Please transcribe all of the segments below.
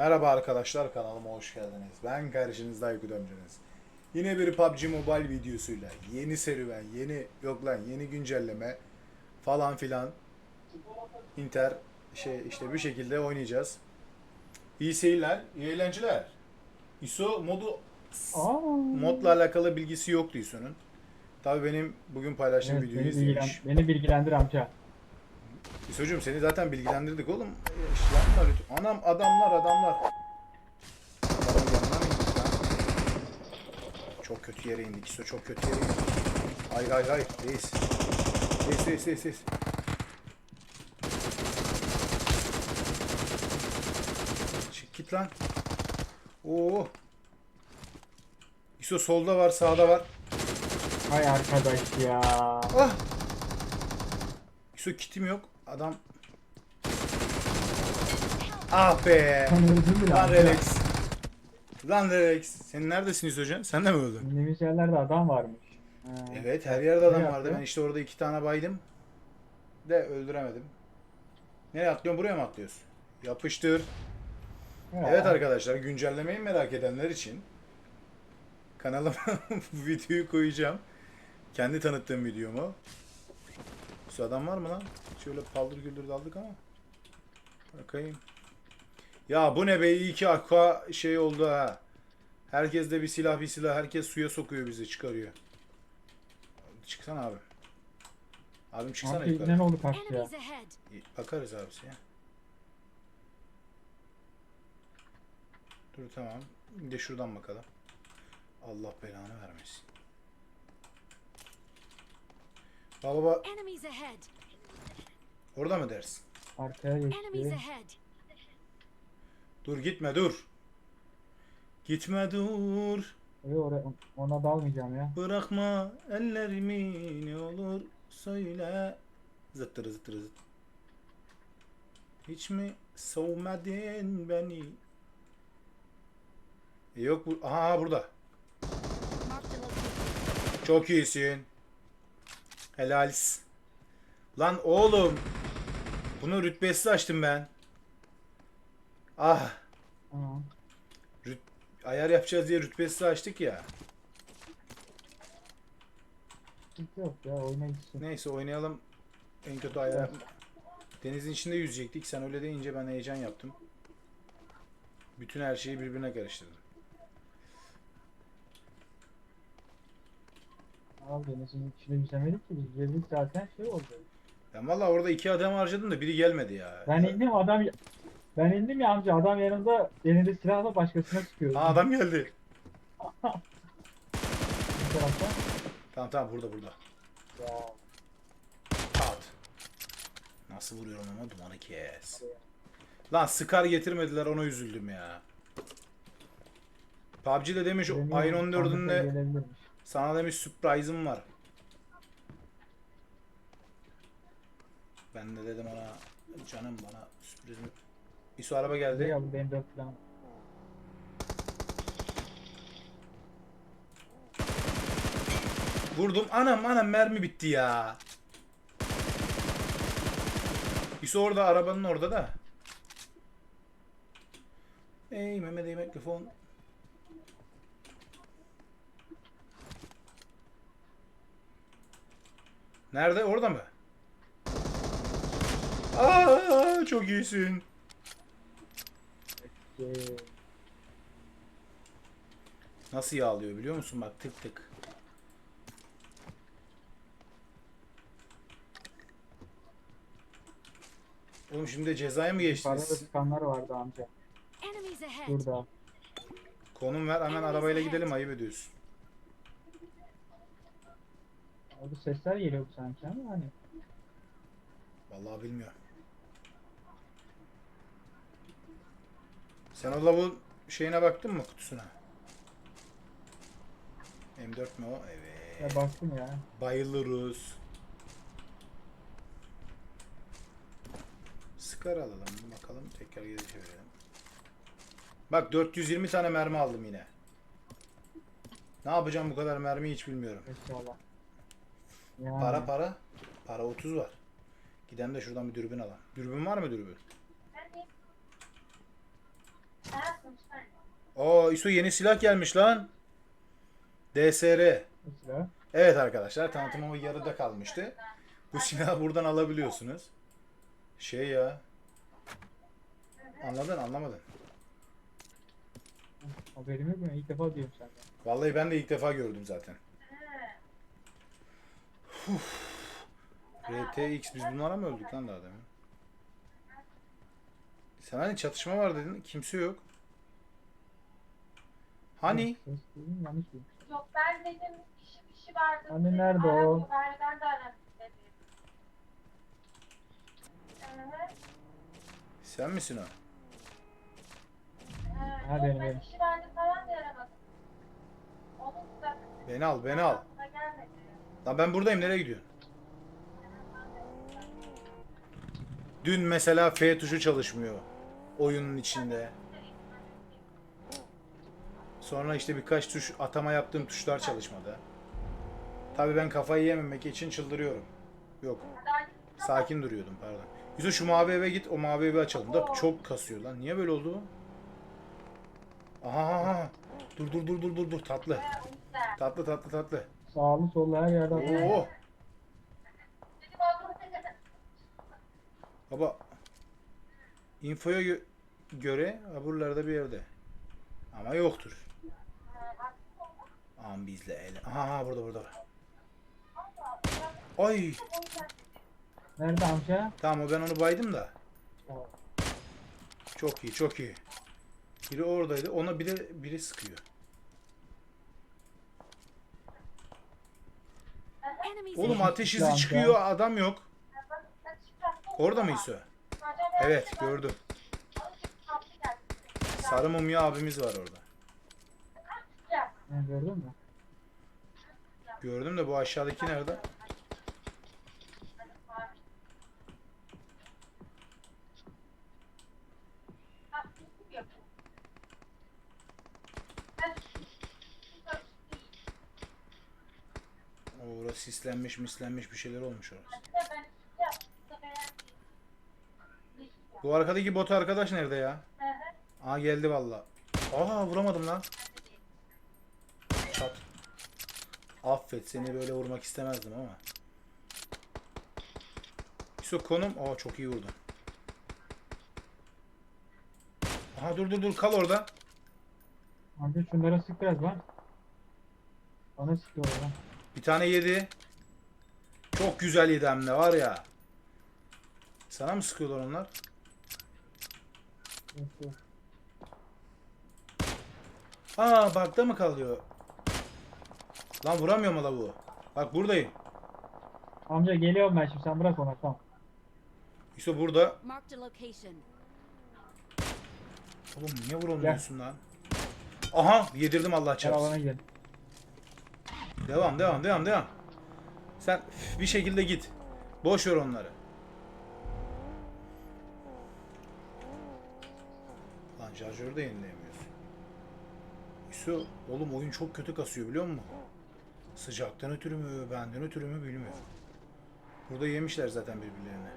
Merhaba arkadaşlar kanalıma hoş geldiniz. Ben karşınızda Aykut amcanız. Yine bir PUBG Mobile videosuyla yeni serüven, yeni yok lan yeni güncelleme falan filan Inter şey işte bir şekilde oynayacağız. İyi seyirler, iyi eğlenceler. ISO modu Aa. modla alakalı bilgisi yoktu ISO'nun. Tabii benim bugün paylaştığım Evet, videoyu beni, bilgilen, izlemiş. beni bilgilendir amca. İsocuğum seni zaten bilgilendirdik oğlum. Yapma lütfen. Anam adamlar adamlar. Adamın yanına mı indik lan? Çok kötü yere indik İso çok kötü yere indik. Hayır hayır hayır reis. Reis reis reis reis. Çık git lan. Oo. İso solda var sağda var. Hay arkadaş ya. Ah! İso kitim yok. Adam... Ah be! Sen öldün mü Lan lan? Relax. Lan Relax. Sen neredesin İsocan? Sen de mi öldün? Dinlediğimiz yerlerde adam varmış. Ha. Evet her yerde adam Ne vardı. yaptı? Ben işte orada iki tane baydım. De öldüremedim. Nereye atlıyorsun? Buraya mı atlıyorsun? Yapıştır. Ya. Evet arkadaşlar güncellemeyi merak edenler için kanalıma bu videoyu koyacağım. Kendi tanıttığım videomu. Şu adam var mı lan? Şöyle paldır güldür daldık ama. Bakayım. Ya bu ne be iyi ki aqua şey oldu ha. Herkes de bir silah bir silah. Herkes suya sokuyor bizi çıkarıyor. Çıksana abi. Abim çıksana Amca yukarı. ne oldu kaçtı ya? Bakarız abisi ya. Dur tamam. Bir de şuradan bakalım. Allah belanı vermesin. Baba baba Enemies ahead. orada mı dersin? Arkaya Enemies geçti. ahead. Dur gitme dur. Gitme dur. Öyle oraya, ona dalmayacağım ya. Bırakma ellerimi ne olur söyle. Zıttır zıttır zıt. Hiç mi sevmedin beni? E yok bu. Aha burada. Location. Çok iyisin. Helal. Lan oğlum. Bunu rütbesiz açtım ben. Ah. Tamam. Ayar yapacağız diye rütbesiz açtık ya. Yok ya. Neyse oynayalım. En kötü ayar. Denizin içinde yüzecektik. Sen öyle deyince ben heyecan yaptım. Bütün her şeyi birbirine karıştırdım. Abi denizin içinde yüzemedik ki biz yüzedik zaten şey oldu. Ben valla orada iki adam harcadım da biri gelmedi ya. Ben indim adam ben indim ya amca adam yanımda elinde silahla başkasına sıkıyor. Aa adam geldi. Bir tarafta. Tamam tamam burada burada. Ya. Pat. Nasıl vuruyorum ama dumanı kes. Lan Scar getirmediler ona üzüldüm ya. PUBG'de demiş bilemiyorum, ayın sandıkta 14'ünde gelebilirmiş. Sana demiş surprise'ım var. Ben de dedim ona canım bana sürprizim. İso araba geldi. Ya benim dört falan. Vurdum. Anam anam mermi bitti ya. İso orada arabanın orada da. Ey Mehmet ey mikrofon. Nerede? Orada mı? Aa, çok iyisin. Nasıl yağlıyor biliyor musun? Bak tık tık. Oğlum şimdi cezaya mı yukarıda da geçtiniz? sıkanlar vardı amca. Enemies ahead. Burada. Konum ver hemen arabayla gidelim ayıp ediyorsun. Orada sesler geliyor sanki ama hani. Vallahi bilmiyorum. Sen o lavun şeyine baktın mı kutusuna? M4 mü o? Evet. Ya baktım ya. Bayılırız. Sıkar alalım. Bakalım tekrar geri çevirelim. Bak 420 tane mermi aldım yine. Ne yapacağım bu kadar mermiyi hiç bilmiyorum. İnşallah. Yani. Para para. Para 30 var. Giden de şuradan bir dürbün alalım. Dürbün var mı dürbün? Oo ISO yeni silah gelmiş lan. DSR. Evet arkadaşlar tanıtımı yarıda kalmıştı. Bu silahı buradan alabiliyorsunuz. Şey ya. Anladın anlamadın. Haberim yok mu? İlk defa diyorum senden. Vallahi ben de ilk defa gördüm zaten. Uf. RTX biz bunlara mı öldük lan daha demin? Sen hani çatışma var dedin. Kimse yok. Hani? Yok ben dedim kişi kişi vardı. Hani dedim, nerede o? Ben, ben de aradım dedim. Evet, Sen misin o? evet. Ha, Yok, benim, ben benim. kişi vardı falan diye aramadım. Onun da Beni al beni al. Lan ben buradayım nereye gidiyorsun? Dün mesela F tuşu çalışmıyor. Oyunun içinde. Sonra işte birkaç tuş atama yaptığım tuşlar çalışmadı. Tabii ben kafayı yememek için çıldırıyorum. Yok. Sakin duruyordum pardon. Yusuf şu mavi eve git o mavi evi açalım da çok kasıyor lan. Niye böyle oldu? Aha. Dur dur dur dur dur dur tatlı. Tatlı tatlı tatlı. Sağlı sollu her yerde adam. var. Oo. Baba infoya gö- göre buralarda bir yerde. Ama yoktur. Aman bizle ele. Aha, burada burada. Ay Nerede amca? tamam o ben onu baydım da. Çok iyi çok iyi. Biri oradaydı ona biri biri sıkıyor. Oğlum ateş izi çıkıyor adam yok. Orada mı İso? Evet gördüm. Sarı mumya abimiz var orada. Ha, gördün mü? Gördüm de bu aşağıdaki nerede? O Orası sislenmiş mislenmiş bir şeyler olmuş orası. Bu arkadaki bot arkadaş nerede ya? Aa geldi valla. Aa vuramadım lan. Çat. Affet seni böyle vurmak istemezdim ama. Yusuf konum. Aa çok iyi vurdun. Aha dur dur dur kal orada. Amca şunlara sık biraz lan. Bana sıkıyor lan. Bir tane yedi. Çok güzel yedi hem de var ya. Sana mı sıkıyorlar onlar? Aa bakta mı kalıyor? Lan vuramıyor mu la bu? Bak buradayım. Amca geliyorum ben şimdi sen bırak onu tamam. Yusuf burada. Marked a location. Oğlum niye vuramıyorsun lan? Aha yedirdim Allah Gel çarpsın. alana gidelim. Devam devam devam devam. Sen bir şekilde git. Boş ver onları. Lan şarjörü de yenileyemiyorsun. Yusuf oğlum oyun çok kötü kasıyor biliyor musun? Sıcaktan ötürü mü benden ötürü mü bilmiyorum. Burada yemişler zaten birbirlerini.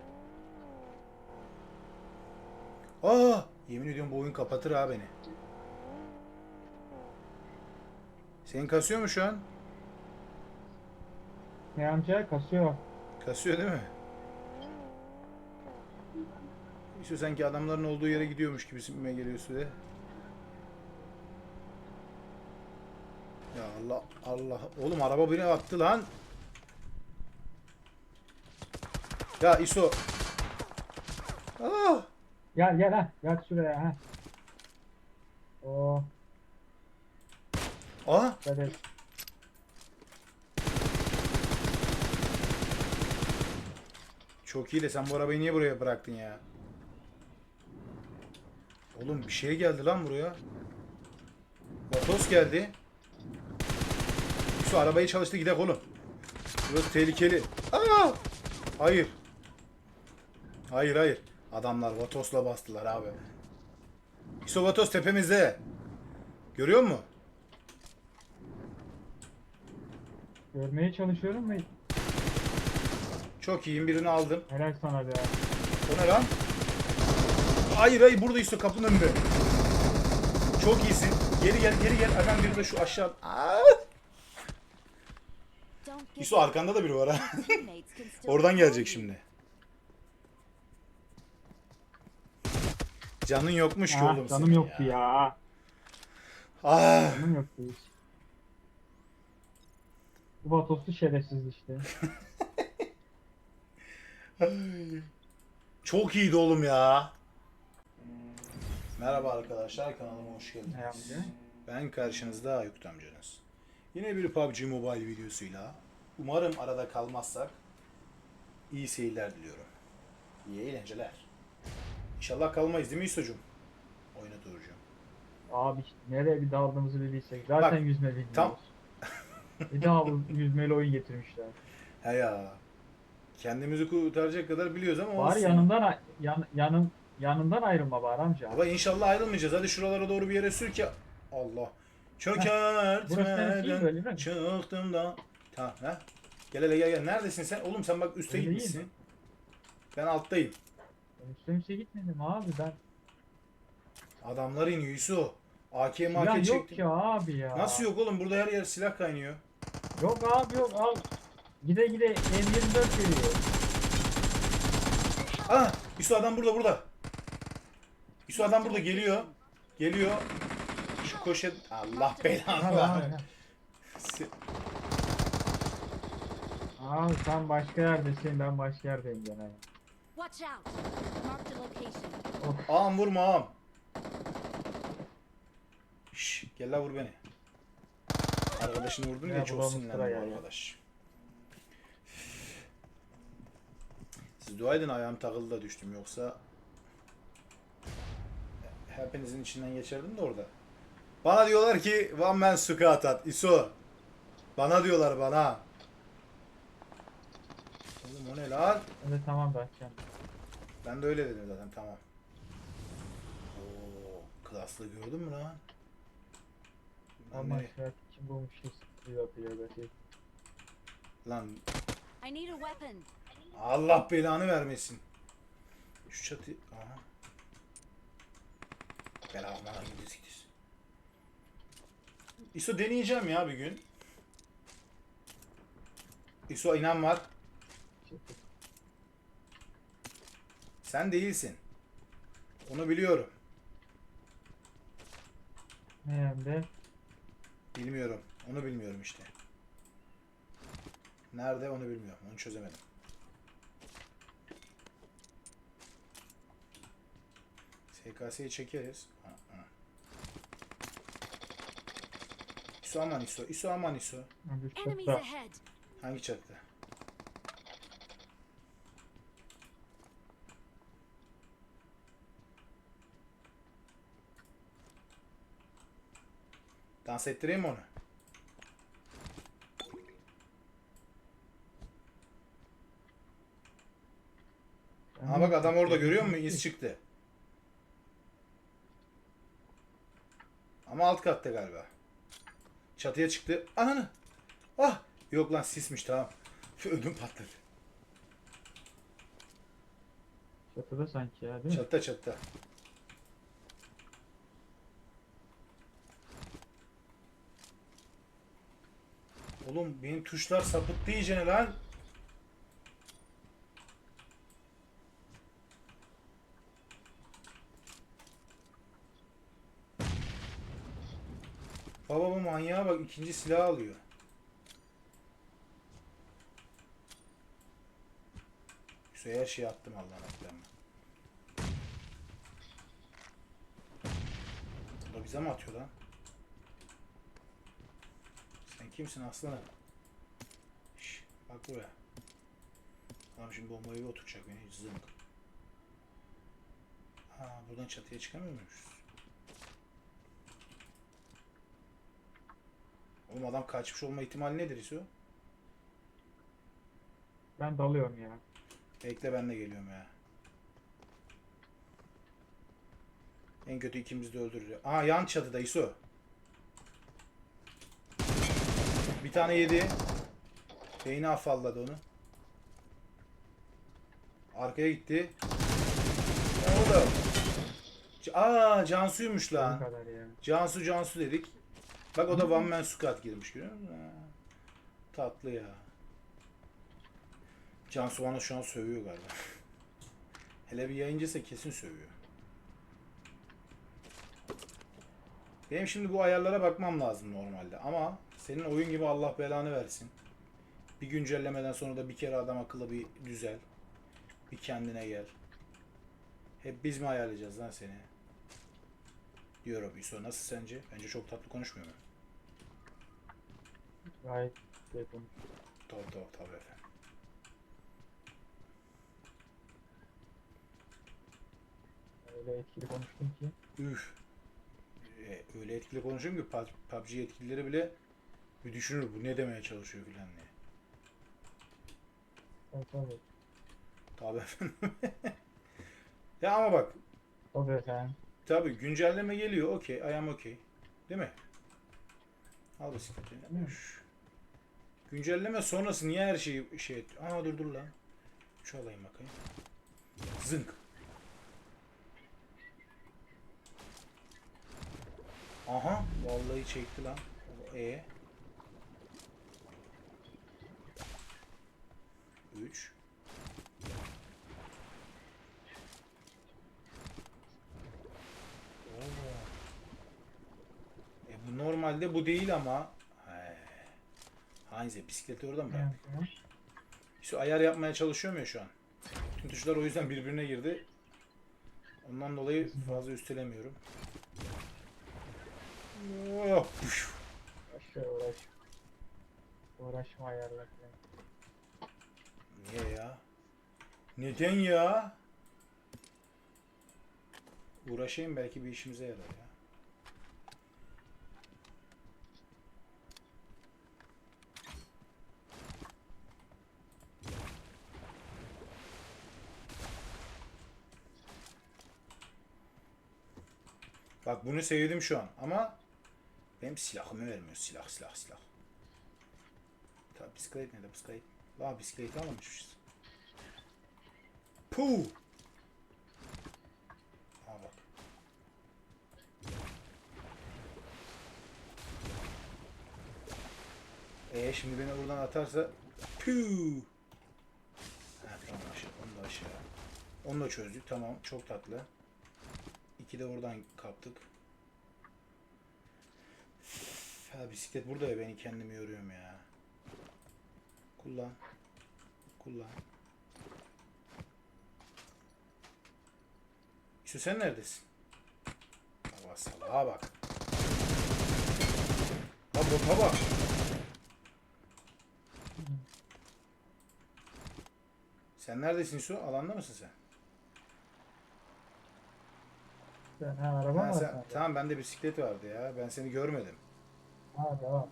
Aa, yemin ediyorum bu oyun kapatır ha beni. Senin kasıyor mu şu an? Ne amca kasıyor. Kasıyor değil mi? İşte sanki adamların olduğu yere gidiyormuş gibi geliyor size. Ya Allah Allah. Oğlum araba beni attı lan. Ya İso. Ah! Gel gel ha. Yat şuraya ha. Oo. Ah! Evet. Çok iyi de sen bu arabayı niye buraya bıraktın ya? Oğlum bir şey geldi lan buraya. Vatos geldi. Şu arabayı çalıştı gidelim oğlum. Burası tehlikeli. Aa! Hayır. Hayır hayır. Adamlar Vatos'la bastılar abi. İso Vatos tepemizde. Görüyor musun? Görmeye çalışıyorum ve Çok iyiyim birini aldım. helal sana be. O ne lan? Hayır hayır burada işte kapının önünde. Çok iyisin. Geri gel geri gel. Hemen biri de şu aşağı. Aa! İso arkanda da biri var ha. Oradan gelecek şimdi. Canın yokmuş ki Ah, oğlum canım senin yoktu ya. Ah. Canım yoktu hiç. Bu Vatoslu şerefsiz işte. Çok iyiydi oğlum ya. Merhaba arkadaşlar kanalıma hoş geldiniz. Ben karşınızda Aykut amcanız. Yine bir PUBG Mobile videosuyla umarım arada kalmazsak iyi seyirler diliyorum. İyi eğlenceler. İnşallah kalmayız değil mi İso'cum? Oyuna doğrucum. Abi işte nereye bir daldığımızı bir bilsek. Zaten Bak, yüzme bilmiyoruz. tam- bir daha bu yüzmeli oyun getirmişler. He ya. Kendimizi kurtaracak kadar biliyoruz ama Bari olsun. yanından yan, yanın yanından ayrılma bari amca. Baba inşallah ayrılmayacağız. Hadi şuralara doğru bir yere sür ki. Allah. Burası neresi değil Çökertmeden mi? çıktım da. Tamam ha. Gel hele gel gel. Neredesin sen? Oğlum sen bak üste Öyle değil gitmişsin. Ben alttayım. Ben üstte üstte gitmedim abi ben. Adamlar iniyor Yusuf. AK Silah mak yok çektim. ki abi ya. Nasıl yok oğlum? Burada her yer silah kaynıyor. Yok abi yok al. Gide gide M24 veriyor. Ah! Yusuf adam burada burada. Yusuf adam burada geliyor. Geliyor. Şu koşe... Allah belanı Abi, abi. versin. Abi sen başka yerdesin ben başka yerdeyim gene. Watch out. Marked a location. Of. Ağam vurma ağam. Şş, gel la vur beni. Arkadaşını vurdun ya, Ya, çok bulamız sinirlendim sıra bu ya. arkadaş. Siz dua edin ayağım takıldı da düştüm yoksa hepinizin içinden geçerdim de orada. Bana diyorlar ki one man squat at ISO. Bana diyorlar bana. Oğlum o ne lan? Evet tamam Berkcan. Ben de öyle dedim zaten tamam. Oo, klaslı gördün mü lan? Ama kim bulmuş şey yapıyor şey. Lan I need a weapon. Allah belanı vermesin. Şu çatı... Aha. Belanı gidiz gidiz. İso deneyeceğim ya bir gün. İso inan var. Sen değilsin. Onu biliyorum. Ne yönde? Bilmiyorum. Onu bilmiyorum işte. Nerede onu bilmiyorum. Onu çözemedim. SKS'yi çekeriz. Ha, ha. İso aman İso. İso aman İso. Enemies ahead. Hangi çattı? Dans ettireyim mi onu? Ha bak adam orada görüyor musun? İz çıktı. Ama alt katta galiba. Çatıya çıktı. Ananı. Ah! Yok lan sismiş tamam. Ödüm patladı. Çatıda sanki ya değil mi? Çatta çatta. Oğlum benim tuşlar sapıttı iyicene lan. Baba bu manyağa bak ikinci silah alıyor. Güzel her şeyi attım Allah'ın aklarına. Bu da bize mi atıyor lan? Sen kimsin aslanım? Şş, bak buraya. Tamam şimdi bombayı bir oturacak beni zınk. Ha buradan çatıya çıkamıyor muyuz? Oğlum adam kaçmış olma ihtimali nedir İso? Ben dalıyorum ya. Bekle ben de geliyorum ya. En kötü ikimiz de öldürür. Aa yan çatıda İso. Bir tane yedi. Beyni afalladı onu. Arkaya gitti. Ya O da. C- Aa Cansu'ymuş lan. Cansu Cansu dedik. Bak o da One Man Squad girmiş görüyor musun? Tatlı ya. Cansu bana şu an sövüyor galiba. Hele bir yayıncıysa kesin sövüyor. Benim şimdi bu ayarlara bakmam lazım normalde ama senin oyun gibi Allah belanı versin. Bir güncellemeden sonra da bir kere adam akıllı bir düzel. Bir kendine gel. Hep biz mi ayarlayacağız lan seni? Diyorum İso nasıl sence? Bence çok tatlı konuşmuyor mu? Gayet şey konu. Tabii tabii tabii efendim. Öyle etkili konuştum ki. Üf. Ee, öyle etkili konuşuyorum ki PUBG yetkilileri bile bir düşünür bu ne demeye çalışıyor filan diye. Tabii tabii. Tabii efendim. ya ama bak Tabii efendim. tabii güncelleme geliyor okey I am okey. Değil mi? Al. Üş. Güncelleme sonrası niye her şeyi şey et? Aa dur dur lan. Şu alayım bakayım. Zınk. Aha vallahi çekti lan. E 3 E bu normalde bu değil ama. He. Heinze bisikleti oradan mı bıraktı? Şu ayar yapmaya çalışıyorum ya şu an. Tüm tuşlar o yüzden birbirine girdi. Ondan dolayı fazla üstelemiyorum. Oh, püf. Aşağı uğraş. Uğraşma ayarla. Niye ya? Neden ya? Uğraşayım belki bir işimize yarar ya. Bak bunu sevdim şu an ama benim silahımı vermiyor. Silah silah silah. Tabi bisiklet ne de bisiklet. Daha bisikleti almamışız. Puh. Aa bak. Ee şimdi beni buradan atarsa Puh. Ha, tamam aşağı. Onu da aşağı. Onu da çözdük. Tamam. Çok tatlı. İki de oradan kaptık. Ha bisiklet burada ya beni kendimi yoruyorum ya. Kullan. Kullan. Şu sen neredesin? Baba salağa bak. Lan bota bak. Sen neredesin Su? Alanda mısın sen? Sen, ha araba mı var sen- sende? tamam bende bisiklet vardı ya. Ben seni görmedim. Ha devam.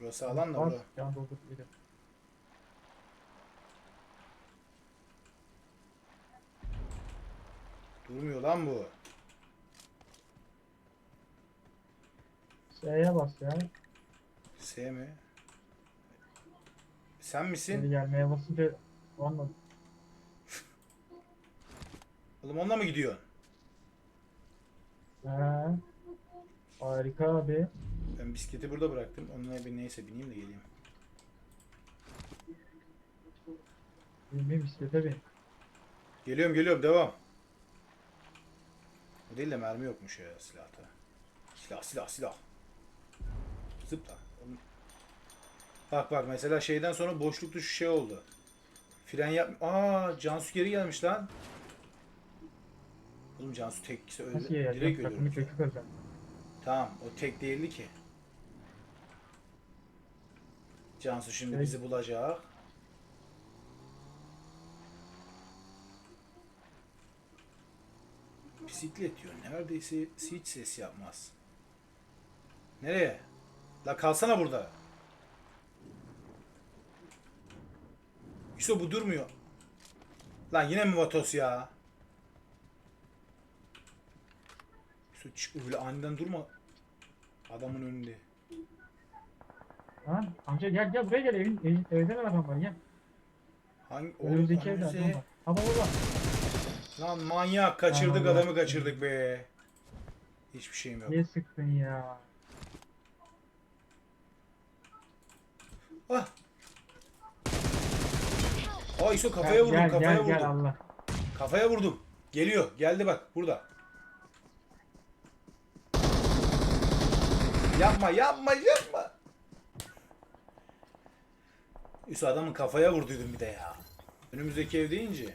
Burası alan da bura. Can doldur gidelim. Durmuyor lan bu. S'ye bas ya. S mi? Sen Geri misin? gelmeye basınca olmadı. Oğlum onunla mı gidiyorsun? Ha. Harika abi. Ben bisikleti burada bıraktım. Onunla bir neyse bineyim de geleyim. Bilmiyorum bisiklete bin. Geliyorum geliyorum devam. O değil de mermi yokmuş ya silahta. Silah silah silah. Zıpla. Bak bak mesela şeyden sonra boşluk tuşu şey oldu. Fren yap... Aa Cansu geri gelmiş lan. Oğlum Cansu tek öyle Nasıl ya? direkt Takımı ölüyormuş. kötü kazan. Tamam o tek değildi ki. Cansu şimdi Evet. bizi bulacak. Bisiklet diyor. Neredeyse hiç ses yapmaz. Nereye? La kalsana burada. Yusuf bu durmuyor. Lan yine mi Vatos ya? Çık öyle aniden durma. Adamın önünde. Ha? Amca gel gel buraya gel evin, evin evden adam var gel. Hangi? Önümüzdeki evde adam var. Ha baba. Lan manyak kaçırdık Allah. adamı kaçırdık be. Hiçbir şeyim yok. Niye sıktın ya? Ah. Aa İso kafaya Gel, vurdum gel, kafaya gel, vurdum. gel Allah. Kafaya vurdum. Geliyor. Geldi bak burada. Yapma yapma yapma. İso adamın kafaya vurduydum bir de ya. Önümüzdeki ev deyince.